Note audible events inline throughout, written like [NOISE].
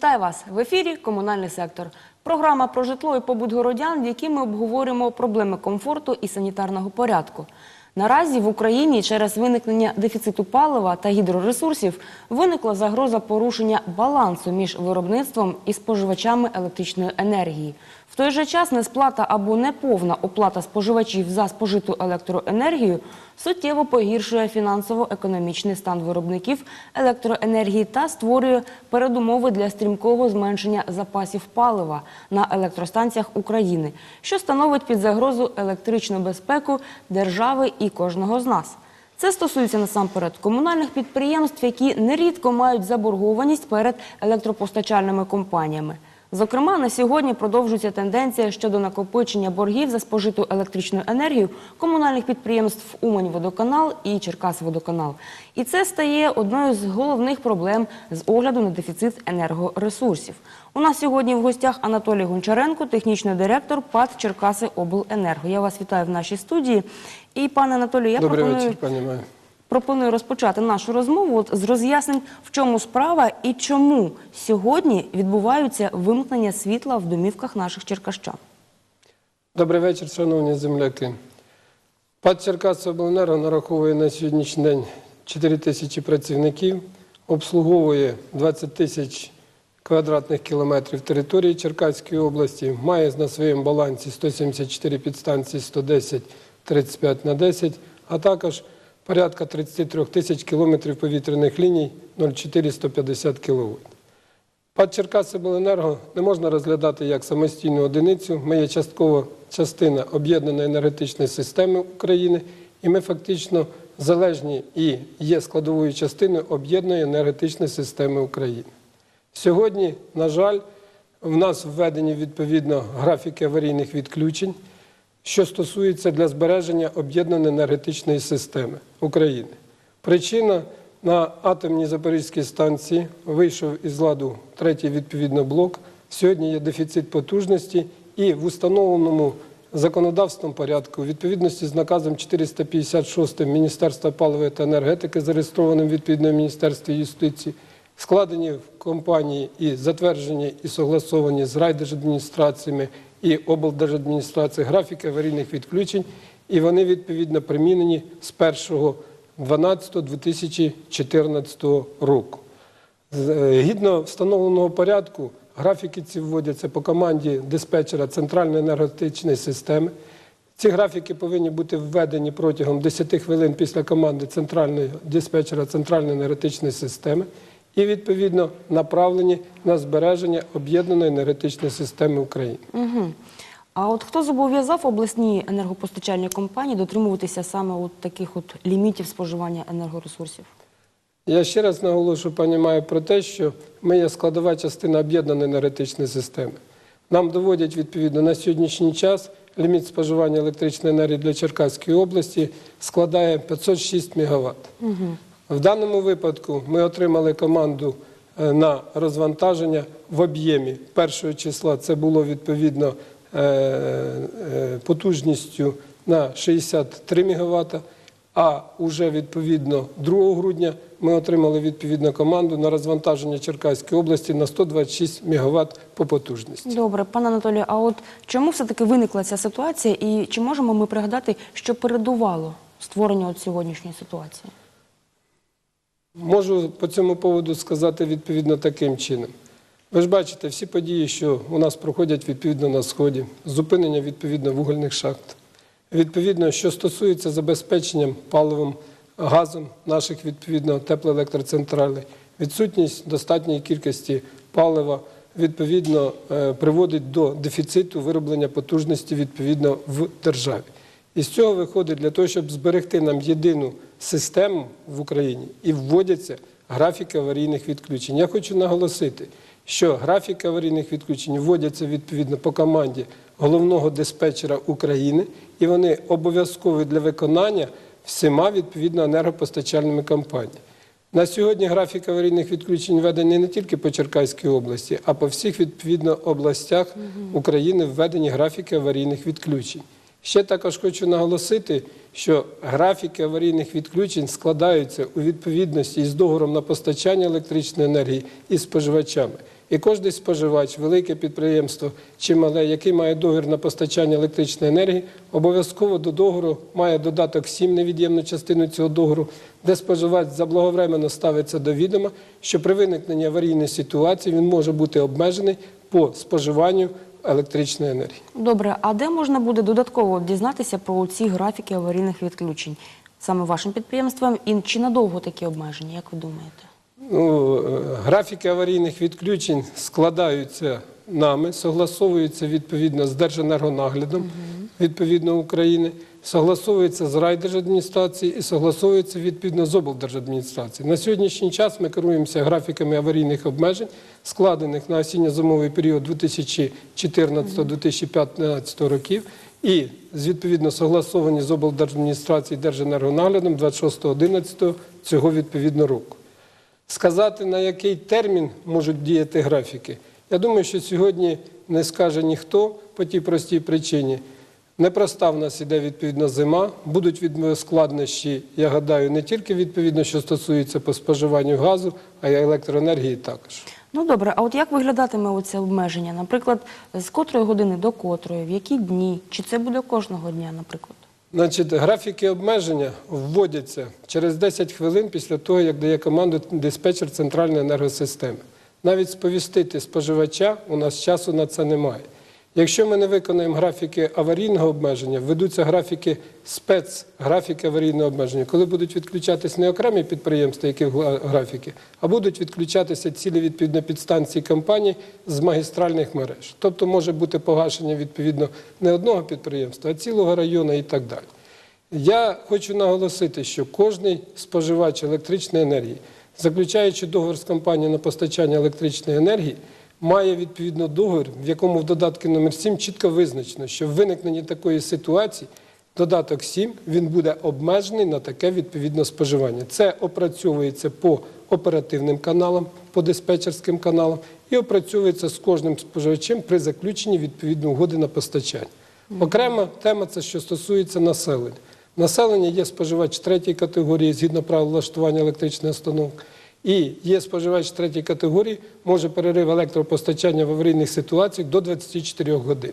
Вітаю вас в ефірі Комунальний сектор. Програма про житло і побут городян, в якій ми обговорюємо проблеми комфорту і санітарного порядку. Наразі в Україні через виникнення дефіциту палива та гідроресурсів виникла загроза порушення балансу між виробництвом і споживачами електричної енергії. В той же час несплата або неповна оплата споживачів за спожиту електроенергію суттєво погіршує фінансово-економічний стан виробників електроенергії та створює передумови для стрімкого зменшення запасів палива на електростанціях України, що становить під загрозу електричну безпеку держави і кожного з нас. Це стосується насамперед комунальних підприємств, які нерідко мають заборгованість перед електропостачальними компаніями. Зокрема, на сьогодні продовжується тенденція щодо накопичення боргів за спожиту електричну енергію комунальних підприємств Умань-Водоканал і Черкас-Водоканал. І це стає одною з головних проблем з огляду на дефіцит енергоресурсів. У нас сьогодні в гостях Анатолій Гончаренко, технічний директор ПАД Черкаси Обленерго. Я вас вітаю в нашій студії. І пане Анатолію, я Добрий пропоную вечір, пані Майя. Пропоную розпочати нашу розмову з роз'яснень, в чому справа і чому сьогодні відбуваються вимкнення світла в домівках наших черкащан. Добрий вечір, шановні земляки. ПАД Черкасобленерго нараховує на сьогоднішній день 4 тисячі працівників, обслуговує 20 тисяч квадратних кілометрів території Черкаської області, має на своєму балансі 174 підстанції 110 35 на 10, а також порядка 33 тисяч кілометрів повітряних ліній 0,4-150 кВт. ПАД Черкасибленерго не можна розглядати як самостійну одиницю. Ми є частково частина об'єднаної енергетичної системи України, і ми фактично залежні і є складовою частиною об'єднаної енергетичної системи України. Сьогодні, на жаль, в нас введені відповідно графіки аварійних відключень, що стосується для збереження об'єднаної енергетичної системи України. Причина на атомній Запорізькій станції вийшов із ладу третій відповідно блок. Сьогодні є дефіцит потужності і в установленому законодавством порядку, у відповідності з наказом 456 Міністерства паливої та енергетики, зареєстрованим відповідно Міністерстві юстиції, складені в компанії і затверджені і согласовані з райдержадміністраціями і облдержадміністрацією графіки аварійних відключень, і вони відповідно примінені з 1 12.2014 року. Е, Гідно встановленого порядку графіки ці вводяться по команді диспетчера центральної енергетичної системи. Ці графіки повинні бути введені протягом 10 хвилин після команди диспетчера центральної енергетичної системи і відповідно направлені на збереження об'єднаної енергетичної системи України. Угу. А от хто зобов'язав обласні енергопостачальні компанії дотримуватися саме от таких от лімітів споживання енергоресурсів? Я ще раз наголошую, пані Маю, про те, що ми є складова частина об'єднаної енергетичної системи. Нам доводять відповідно на сьогоднішній час ліміт споживання електричної енергії для Черкаської області складає 506 МВт. В даному випадку ми отримали команду е, на розвантаження в об'ємі. Першого числа це було відповідно е, е, потужністю на 63 МВт, а уже відповідно 2 грудня ми отримали відповідну команду на розвантаження Черкаської області на 126 МВт по потужності. Добре, пане Анатолію, а от чому все-таки виникла ця ситуація і чи можемо ми пригадати, що передувало створенню от сьогоднішньої ситуації? Можу по цьому поводу сказати відповідно таким чином. Ви ж бачите, всі події, що у нас проходять відповідно на сході, зупинення відповідно вугільних шахт, відповідно, що стосується забезпечення паливом, газом наших відповідно теплоелектроцентралей, відсутність достатньої кількості палива відповідно е, приводить до дефіциту вироблення потужності відповідно в державі. І з цього виходить для того, щоб зберегти нам єдину систему в Україні і вводяться графіки аварійних відключень. Я хочу наголосити, що графіки аварійних відключень вводяться відповідно по команді головного диспетчера України, і вони обов'язкові для виконання всіма відповідно енергопостачальними компаніями. На сьогодні графік аварійних відключень введений не тільки по Черкаській області, а по всіх відповідно областях України введені графіки аварійних відключень. Ще також хочу наголосити, що графіки аварійних відключень складаються у відповідності із договором на постачання електричної енергії і споживачами. І кожен споживач, велике підприємство чи мале, який має договір на постачання електричної енергії, обов'язково до договору має додаток 7, невід'ємну частину цього договору, де споживач заблаговременно ставиться до відома, що при виникненні аварійної ситуації він може бути обмежений по споживанню електричної енергії. Добре, а де можна буде додатково дізнатися про ці графіки аварійних відключень саме вашим підприємствам і чи надовго такі обмеження, як ви думаєте? Ну, е, графіки аварійних відключень складаються нами, согласовуються відповідно з Держенергонаглядом відповідно України, согласовуються з райдержадміністрації і согласовуються відповідно з облдержадміністрації. На сьогоднішній час ми керуємося графіками аварійних обмежень, складених на осінньо-зимовий період 2014-2015 років. І відповідно согласовані з облдержадміністрації Держенергонаглядом 26.11 цього відповідно року. Сказати, на який термін можуть діяти графіки, я думаю, що сьогодні не скаже ніхто по тій простій причині. Непроста в нас іде відповідно зима, будуть від складнощі, я гадаю, не тільки відповідно, що стосується по споживанню газу, а й електроенергії також. Ну добре, а от як виглядатиме оце обмеження? Наприклад, з котрої години до котрої, в які дні? Чи це буде кожного дня, наприклад? Значить, графіки обмеження вводяться через 10 хвилин після того, як дає команду диспетчер центральної енергосистеми. Навіть сповістити споживача у нас часу на це немає. Якщо ми не виконаємо графіки аварійного обмеження, введуться графіки спецграфіки аварійного обмеження, коли будуть відключатись не окремі підприємства, які в графіки, а будуть відключатися цілі відповідно підстанції компаній з магістральних мереж. Тобто може бути погашення відповідно не одного підприємства, а цілого району і так далі. Я хочу наголосити, що кожний споживач електричної енергії, заключаючи договір з компанією на постачання електричної енергії, має відповідно договір, в якому в додатку номер 7 чітко визначено, що в виникненні такої ситуації додаток 7 він буде обмежений на таке відповідно споживання. Це опрацьовується по оперативним каналам, по диспетчерським каналам і опрацьовується з кожним споживачем при заключенні відповідної угоди на постачання. Окрема тема це що стосується населення. Населення є споживач третьої категорії згідно правил влаштування електричної установки. І є споживач третьої категорії, може перерив електропостачання в аварійних ситуаціях до 24 годин.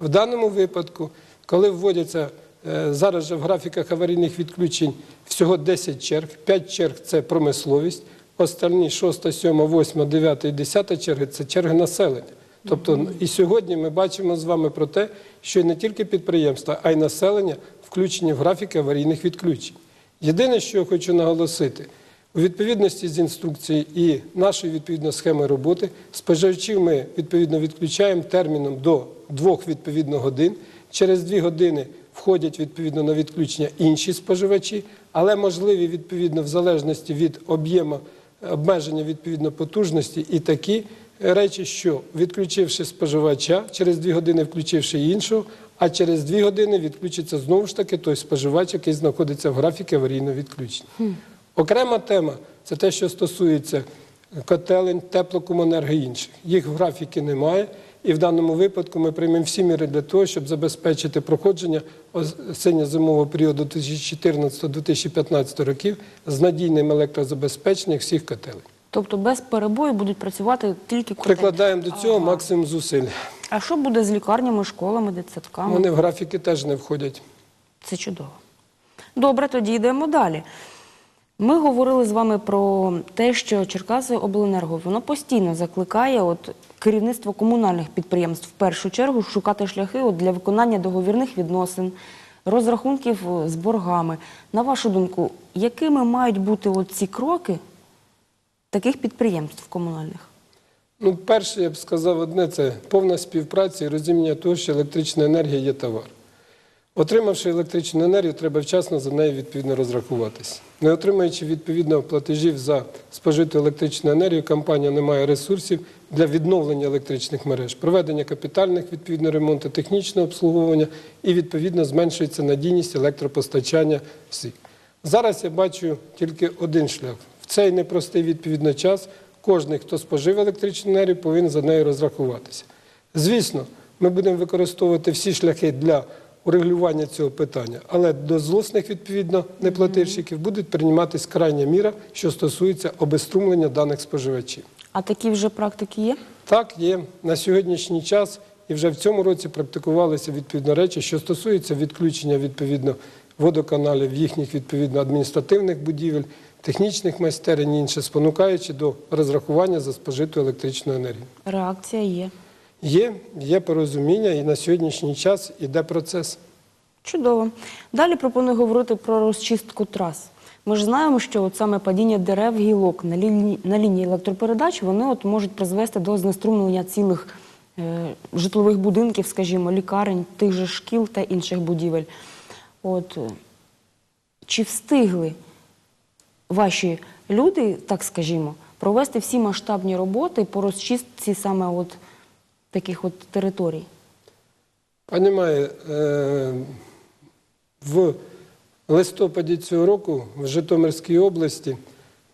В даному випадку, коли вводяться е, зараз же в графіках аварійних відключень всього 10 черг, 5 черг це промисловість, останні 6, 7, 8, 9 і 10 черги це черги населення. Тобто і сьогодні ми бачимо з вами про те, що не тільки підприємства, а й населення включені в графіки аварійних відключень. Єдине, що я хочу наголосити, у відповідності з інструкцією і нашою відповідно схемою роботи, споживачів ми відповідно відключаємо терміном до двох відповідно годин. Через дві години входять відповідно на відключення інші споживачі, але можливі відповідно в залежності від об'єму обмеження відповідно потужності і такі речі, що відключивши споживача, через дві години включивши іншого, а через дві години відключиться знову ж таки той споживач, який знаходиться в графіки аварійного відключення. Окрема тема це те, що стосується котелень, теплокомунерго і інших. Їх в графіки немає. І в даному випадку ми приймемо всі міри для того, щоб забезпечити проходження осінньо-зимового періоду 2014-2015 років з надійним електрозабезпеченням всіх котелень. Тобто без перебою будуть працювати тільки котельні. Прикладаємо до цього Ага. максимум зусиль. А що буде з лікарнями, школами, дитсадками? Вони в графіки теж не входять. Це чудово. Добре, тоді йдемо далі. Ми говорили з вами про те, що Черкаси обленерго воно постійно закликає от керівництво комунальних підприємств в першу чергу шукати шляхи от для виконання договірних відносин, розрахунків е, з боргами. На вашу думку, якими мають бути от ці кроки таких підприємств комунальних? Ну, перше, я б сказав одне, це повна співпраця і розуміння того, що електрична енергія є товар. Отримавши електричну енергію, треба вчасно за нею відповідно розрахуватися. Не отримуючи відповідно платежів за спожиту електричну енергію, компанія не має ресурсів для відновлення електричних мереж, проведення капітальних відповідно ремонту, технічного обслуговування і відповідно зменшується надійність електропостачання всіх. Зараз я бачу тільки один шлях. В цей непростий відповідно час кожен, хто спожив електричну енергію, повинен за нею розрахуватися. Звісно, ми будемо використовувати всі шляхи для урегулювання цього питання, але до злосних відповідно неплатильщиків буде прийматися крайня міра, що стосується обеструмлення даних споживачів. А такі вже практики є? Так, є на сьогоднішній час і вже в цьому році практикувалися відповідно речі, що стосуються відключення відповідно водоканалів, їхніх відповідно адміністративних будівель, технічних майстерень і інше, спонукаючи до розрахування за спожиту електричну енергію. Реакція є. Є, є порозуміння, і на сьогоднішній час іде процес. Чудово. Далі пропоную говорити про розчистку трас. Ми ж знаємо, що от саме падіння дерев, гілок на лінії, на лінії електропередач вони от можуть призвести до знеструмлення цілих е, житлових будинків, скажімо, лікарень, тих же шкіл та інших будівель. От, е, чи встигли ваші люди, так скажімо, провести всі масштабні роботи по розчистці саме от таких от територій? Пані Має, е, в листопаді цього року в Житомирській області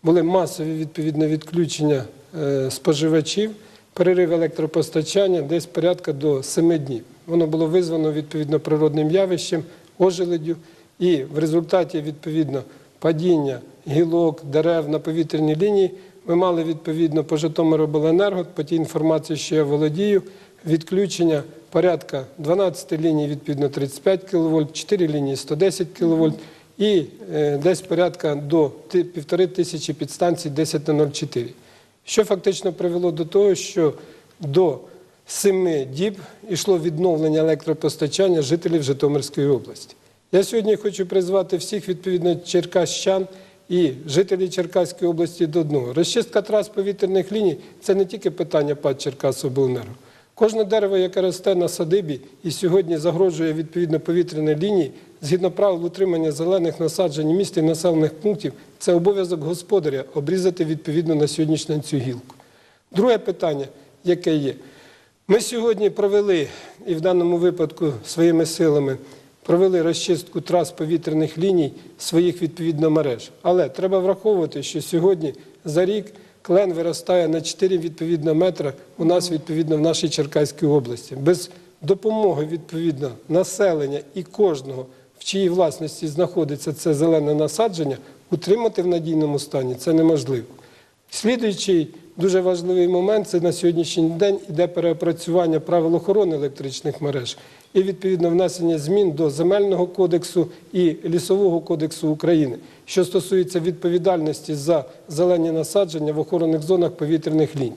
були масові відповідно відключення е, споживачів, перерив електропостачання десь порядка до 7 днів. Воно було визвано відповідно природним явищем, ожеледю, і в результаті відповідно падіння гілок, дерев на повітряній лінії ми мали відповідно по Житомиробленерго, по тій інформації, що я володію, відключення порядка 12 ліній, відповідно 35 кВт, 4 лінії 110 кВт і е, десь порядка до півтори тисячі підстанцій 10 на 0,4. Що фактично привело до того, що до семи діб йшло відновлення електропостачання жителів Житомирської області. Я сьогодні хочу призвати всіх відповідно черкащан і жителів Черкаської області до одного. Розчистка трас повітряних ліній це не тільки питання ПАД Черкасобленерго. Кожне дерево, яке росте на садибі і сьогодні загрожує відповідно повітряній лінії, згідно правил утримання зелених насаджень міст і населених пунктів, це обов'язок господаря обрізати відповідно на сьогоднішній день цю гілку. Друге питання, яке є. Ми сьогодні провели, і в даному випадку своїми силами, провели розчистку трас повітряних ліній своїх відповідно мереж. Але треба враховувати, що сьогодні за рік клен виростає на 4 відповідно метра у нас відповідно в нашій Черкаській області. Без допомоги відповідно населення і кожного, в чиїй власності знаходиться це зелене насадження, утримати в надійному стані це неможливо. Слідуючий дуже важливий момент це на сьогоднішній день іде переопрацювання правил охорони електричних мереж і відповідно внесення змін до земельного кодексу і лісового кодексу України, що стосується відповідальності за зелені насадження в охоронних зонах повітряних ліній.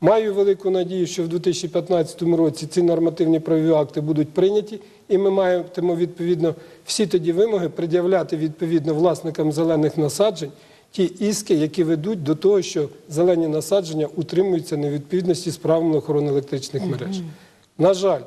Маю велику надію, що в 2015 році ці нормативні правові акти будуть прийняті, і ми маємо відповідно всі тоді вимоги пред'являти відповідно власникам зелених насаджень ті іски, які ведуть до того, що зелені насадження утримуються на відповідності з правилами охорони електричних мереж. На жаль,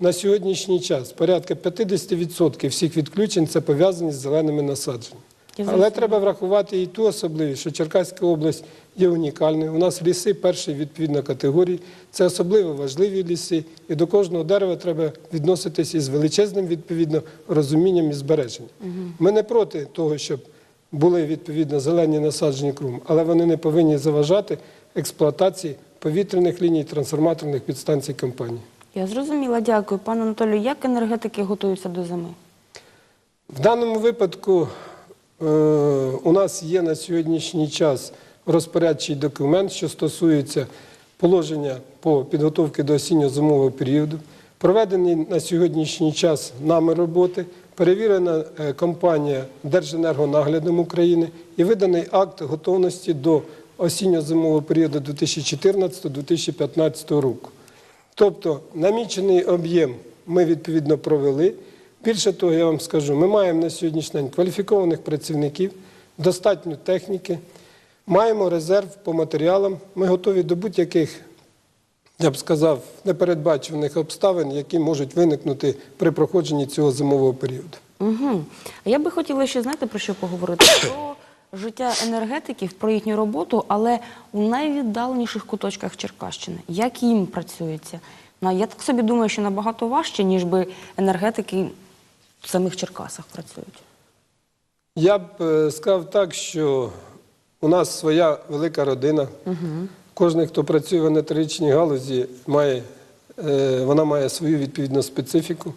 на сьогоднішній час порядка 50% всіх відключень це пов'язані з зеленими насадженнями. Але треба врахувати і ту особливість, що Черкаська область є унікальною. У нас ліси першої відповідно категорії. Це особливо важливі ліси, і до кожного дерева треба відноситися із величезним відповідно розумінням і збереженням. Ми не проти того, щоб були відповідно зелені насаджені кругом, але вони не повинні заважати експлуатації повітряних ліній трансформаторних підстанцій компанії. Я зрозуміла, дякую. Пане Анатолію, як енергетики готуються до зими? В даному випадку е, у нас є на сьогоднішній час розпорядчий документ, що стосується положення по підготовці до осінньо-зимового періоду. Проведені на сьогоднішній час нами роботи, перевірена е, компанія Держенергонаглядом України і виданий акт готовності до осінньо-зимового періоду 2014-2015 року. Тобто намічений об'єм ми відповідно провели. Більше того, я вам скажу, ми маємо на сьогоднішній день кваліфікованих працівників, достатньо техніки, маємо резерв по матеріалам. Ми готові до будь-яких, я б сказав, непередбачуваних обставин, які можуть виникнути при проходженні цього зимового періоду. Угу. Я би хотіла ще знаєте про що поговорити? Про життя енергетиків, про їхню роботу, але у найвіддаленіших куточках Черкащини. Як їм працюється? Ну, я так собі думаю, що набагато важче, ніж би енергетики в самих Черкасах працюють. Я б е, сказав так, що у нас своя велика родина. Кожен, хто працює в енергетичній галузі, має, е, вона має свою відповідну специфіку.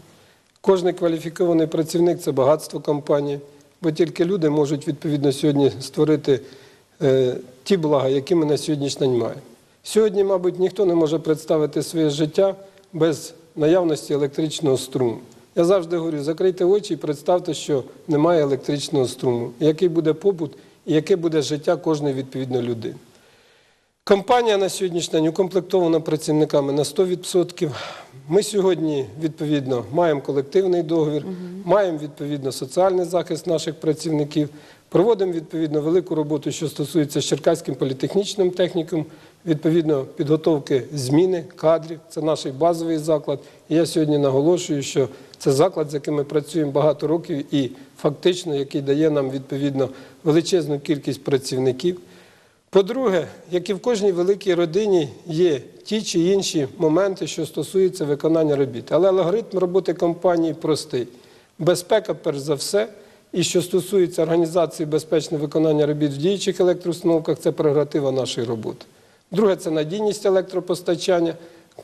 Кожен кваліфікований працівник це багатство компанії, бо тільки люди можуть відповідно сьогодні створити е, ті блага, які ми на сьогоднішній день маємо. Сьогодні, мабуть, ніхто не може представити своє життя без наявності електричного струму. Я завжди говорю, закрийте очі і представте, що немає електричного струму, який буде побут і яке буде життя кожної відповідної людини. Компанія на сьогоднішній день укомплектована працівниками на 100%. Ми сьогодні відповідно маємо колективний договір, маємо відповідно соціальний захист наших працівників, проводимо відповідно велику роботу, що стосується Черкаським політехнічним технікум, відповідно підготовки зміни кадрів. Це наш базовий заклад. І я сьогодні наголошую, що це заклад, з яким ми працюємо багато років, і фактично, який дає нам відповідно величезну кількість працівників. По-друге, як і в кожній великій родині є ті чи інші моменти, що стосуються виконання робіт. Але алгоритм роботи компанії простий. Безпека, перш за все, і що стосується організації безпечного виконання робіт в діючих електроустановках, це прерогатива нашої роботи. Друге це надійність електропостачання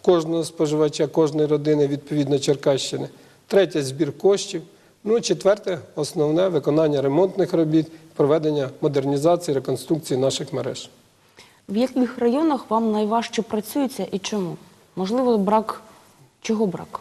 кожного споживача, кожної родини, відповідно Черкащини. Третє збір коштів. Ну, четверте, основне виконання ремонтних робіт, проведення модернізації, реконструкції наших мереж. В яких районах вам найважче працюється і чому? Можливо, брак чого брак?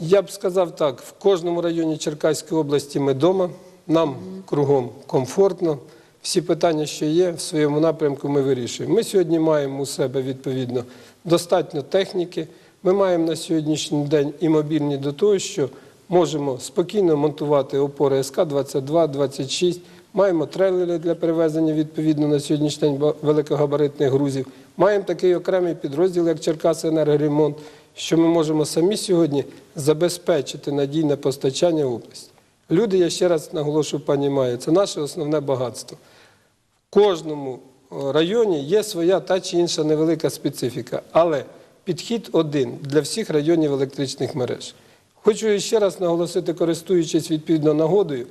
Я б сказав так: в кожному районі Черкаської області ми вдома, нам кругом комфортно. Всі питання, що є, в своєму напрямку ми вирішуємо. Ми сьогодні маємо у себе відповідно достатньо техніки. Ми маємо на сьогоднішній день і мобільні до того, що можемо спокійно монтувати опори СК 22, 26. Маємо трейлери для перевезення відповідно на сьогоднішній день великогабаритних грузів. Маємо такий окремий підрозділ, як Черкаси енергоремонт, що ми можемо самі сьогодні забезпечити надійне постачання в області. Люди, я ще раз наголошую, пані Майя, це наше основне багатство. В кожному е, районі є своя та чи інша невелика специфіка, але підхід один для всіх районів електричних мереж. Хочу ще раз наголосити, користуючись відповідно нагодою,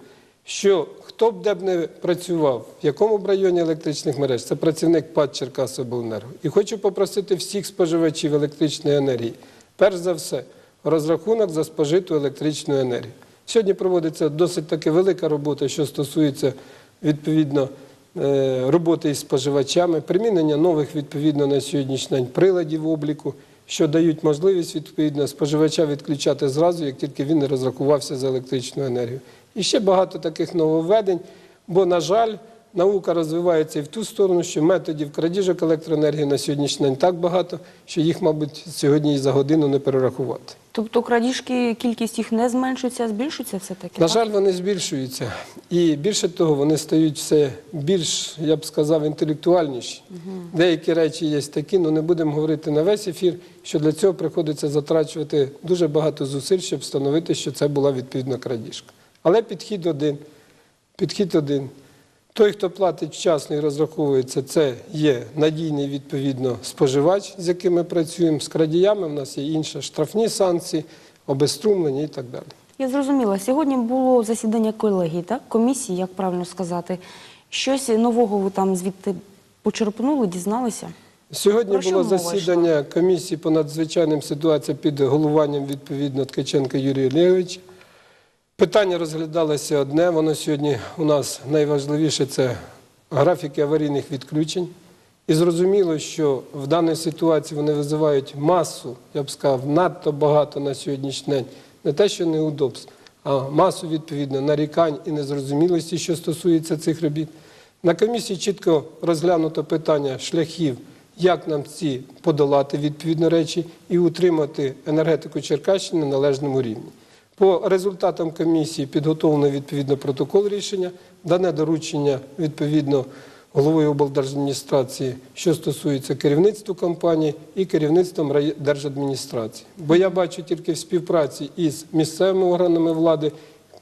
що хто б де б не працював, в якому б районі електричних мереж, це працівник ПАД Черкасобленерго. І хочу попросити всіх споживачів електричної енергії, перш за все, розрахунок за спожиту електричну енергію. Сьогодні проводиться досить таки велика робота, що стосується відповідно е, роботи із споживачами, примінення нових відповідно на сьогоднішній день приладів обліку, що дають можливість відповідно споживача відключати зразу, як тільки він не розрахувався за електричну енергію. І ще багато таких нововведень, бо, на жаль, наука розвивається і в ту сторону, що методів крадіжок електроенергії на сьогоднішній день так багато, що їх, мабуть, сьогодні і за годину не перерахувати. Тобто крадіжки, кількість їх не зменшується, а збільшується все-таки? На так? жаль, вони збільшуються. І більше того, вони стають все більш, я б сказав, інтелектуальніші. Деякі речі є такі, але не будемо говорити на весь ефір, що для цього приходиться затрачувати дуже багато зусиль, щоб встановити, що це була відповідна крадіжка. Але підхід один. Підхід один. Той, хто платить вчасно і розраховується, це є надійний відповідно споживач, з яким ми працюємо. З крадіями в нас є інші штрафні санкції, обезструмлення і так далі. Я зрозуміла. Сьогодні було засідання колегії, так? Комісії, як правильно сказати. Щось нового ви там звідти почерпнули, дізналися? Сьогодні Про було засідання комісії по надзвичайним ситуаціям під головуванням відповідно Ткаченка Юрія Олеговича. Питання розглядалося одне, воно сьогодні у нас найважливіше це графіки аварійних відключень. І зрозуміло, що в даній ситуації вони визивають масу, я б сказав, надто багато на сьогоднішній день, не те, що неудобств, а масу відповідно нарікань і незрозумілості, що стосується цих робіт. На комісії чітко розглянуто питання шляхів, як нам ці подолати відповідно речі і утримати енергетику Черкащини на належному рівні. По результатам комісії підготовлено відповідно протокол рішення, дане доручення відповідно головою облдержадміністрації, що стосується керівництва компанії і керівництвом райдержадміністрації. Бо я бачу тільки в співпраці із місцевими органами влади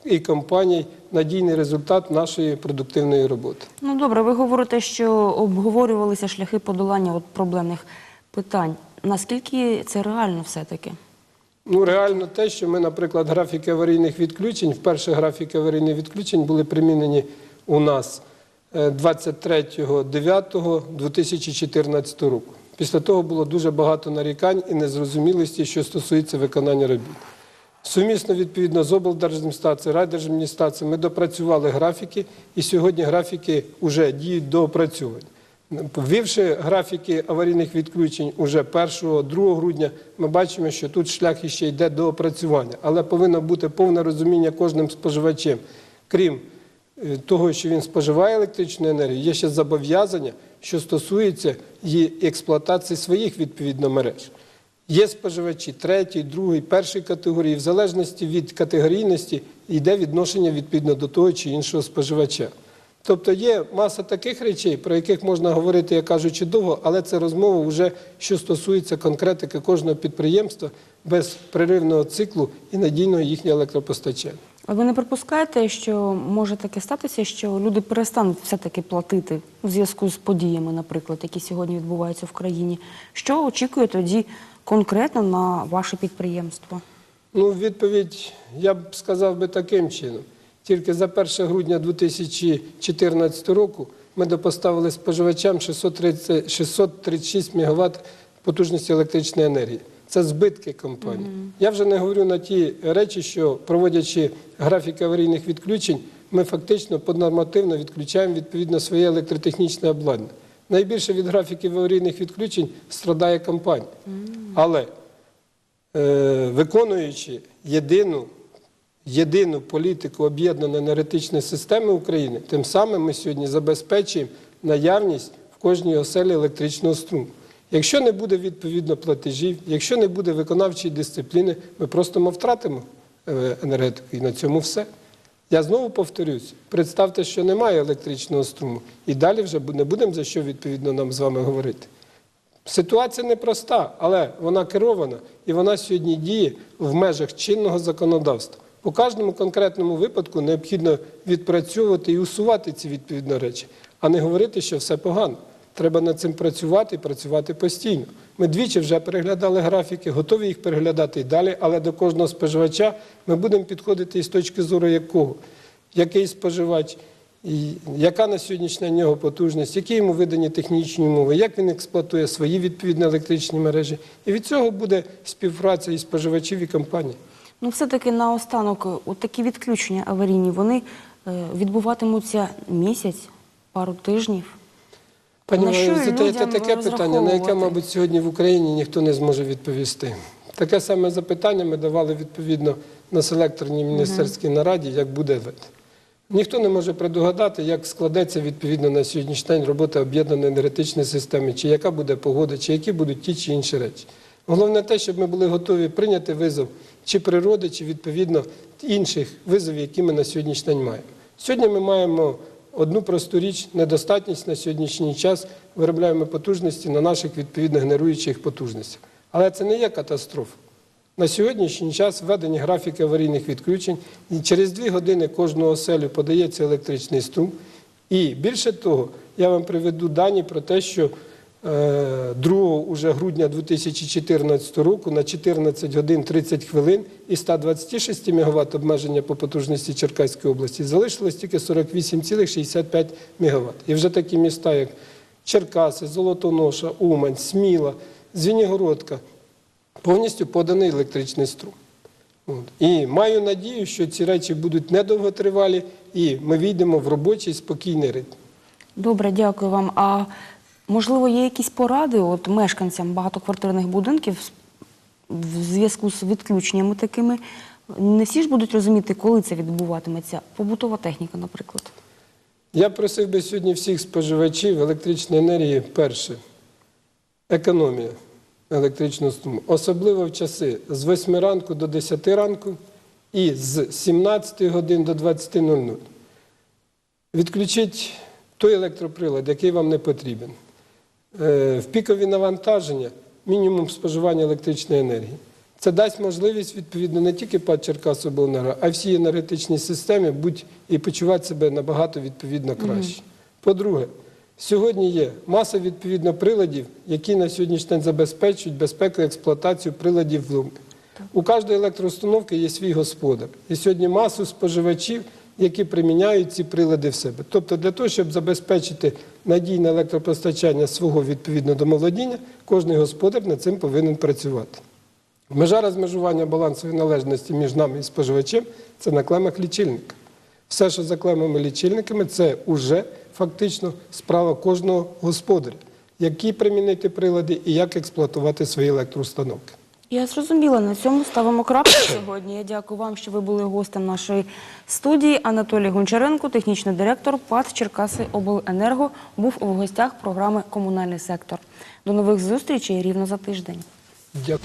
і компаній надійний результат нашої продуктивної роботи. Ну добре, ви говорите, що обговорювалися шляхи подолання от проблемних питань. Наскільки це реально все-таки? Ну, реально те, що ми, наприклад, графіки аварійних відключень, вперше графіки аварійних відключень були примінені у нас е, 23.09.2014 року. Після того було дуже багато нарікань і незрозумілості, що стосується виконання робіт. Сумісно, відповідно, з облдержадміністрацією, райдержадміністрацією ми допрацювали графіки, і сьогодні графіки вже діють до опрацювання. Ввівши графіки аварійних відключень уже 1-2 грудня, ми бачимо, що тут шлях іще йде до опрацювання, але повинно бути повне розуміння кожним споживачем. Крім е, того, що він споживає електричну енергію, є ще зобов'язання, що стосується її експлуатації своїх відповідно мереж. Є споживачі третьої, другої, першої категорії, в залежності від категорійності йде відношення відповідно до того чи іншого споживача. Тобто є маса таких речей, про яких можна говорити, як кажучи, довго, але це розмова вже що стосується конкретики кожного підприємства без переривного циклу і надійного їхнього електропостачання. А ви не припускаєте, що може таке статися, що люди перестануть все-таки платити у зв'язку з подіями, наприклад, які сьогодні відбуваються в країні? Що очікує тоді конкретно на ваше підприємство? Ну, відповідь я б сказав би таким чином. Тільки за 1 грудня 2014 року ми допоставили споживачам 630, 636 МВт потужності електричної енергії. Це збитки компанії. Я вже не говорю на ті речі, що проводячи графіки аварійних відключень, ми фактично поднормативно відключаємо відповідно своє електротехнічне обладнання. Найбільше від графіків аварійних відключень страдає компанія. Але е, виконуючи єдину, єдину політику об'єднаної енергетичної системи України, тим самим ми сьогодні забезпечуємо наявність в кожній оселі електричного струму. Якщо не буде відповідно платежів, якщо не буде виконавчої дисципліни, ми просто ми втратимо е, енергетику і на цьому все. Я знову повторюсь, представте, що немає електричного струму, і далі вже не будемо за що відповідно нам з вами говорити. Ситуація непроста, але вона керована і вона сьогодні діє в межах чинного законодавства. По кожному конкретному випадку необхідно відпрацьовувати і усувати ці відповідні речі, а не говорити, що все погано. Треба над цим працювати і працювати постійно. Ми двічі вже переглядали графіки, готові їх переглядати і далі, але до кожного споживача ми будемо підходити із точки зору якого, який споживач, яка на сьогоднішній день нього потужність, які йому видані технічні умови, як він експлуатує свої відповідні електричні мережі. І від цього буде співпраця і споживачів, і компаній. Ну, все-таки наостанок, от такі відключення аварійні, вони е, відбуватимуться місяць, пару тижнів. Пані ви задаєте людям таке питання, на яке, мабуть, сьогодні в Україні ніхто не зможе відповісти. Таке саме запитання ми давали відповідно на селекторній міністерській нараді, як буде вид. Ніхто не може предугадати, як складеться відповідно на сьогоднішній день робота об'єднаної енергетичної системи, чи яка буде погода, чи які будуть ті чи інші речі. Головне те, щоб ми були готові прийняти визов чи природи, чи відповідно інших визовів, які ми на сьогоднішній день маємо. Сьогодні ми маємо одну просту річ, недостатність на сьогоднішній час виробляємо потужності на наших відповідно генеруючих потужностях. Але це не є катастрофа. На сьогоднішній час введені графіки аварійних відключень, і через дві години кожного оселю подається електричний струм. І більше того, я вам приведу дані про те, що 2 уже грудня 2014 року на 14 годин 30 хвилин із 126 МВт обмеження по потужності Черкаської області залишилось тільки 48,65 МВт. І вже такі міста, як Черкаси, Золотоноша, Умань, Сміла, Звенігородка, повністю поданий електричний струм. І маю надію, що ці речі будуть недовготривалі, і ми війдемо в робочий спокійний ритм. Добре, дякую вам. А можливо, є якісь поради от мешканцям багатоквартирних будинків в зв'язку з відключеннями такими? Не всі ж будуть розуміти, коли це відбуватиметься. Побутова техніка, наприклад. Я просив би сьогодні всіх споживачів електричної енергії перше економія електричного струму, особливо в часи з 8 ранку до 10 ранку і з 17 годин до 20.00. Відключіть той електроприлад, який вам не потрібен. Е, В пікові навантаження мінімум споживання електричної енергії. Це дасть можливість відповідно не тільки ПАД Черкасобленерго, а й всій енергетичній системі будь і почувати себе набагато відповідно краще. По-друге, сьогодні є маса відповідно приладів, які на сьогоднішній день забезпечують безпеку експлуатацію приладів. У кожної електроустановки є свій господар. І сьогодні масу споживачів, які приміняють ці прилади в себе. Тобто для того, щоб забезпечити надійне електропостачання свого відповідно домоволодіння, кожен господар над цим повинен працювати. Межа розмежування балансової належності між нами і споживачем це на клемах лічильника. Все, що за клемами лічильниками, це вже фактично справа кожного господаря, які примінити прилади і як експлуатувати свої електроустановки. Я зрозуміла, на цьому ставимо крапку [COUGHS] сьогодні. Я дякую вам, що ви були гостем нашої студії. Анатолій Гончаренко, технічний директор ПАД Черкаси Обленерго, був у гостях програми Комунальний сектор. До нових зустрічей рівно за тиждень. Дякую.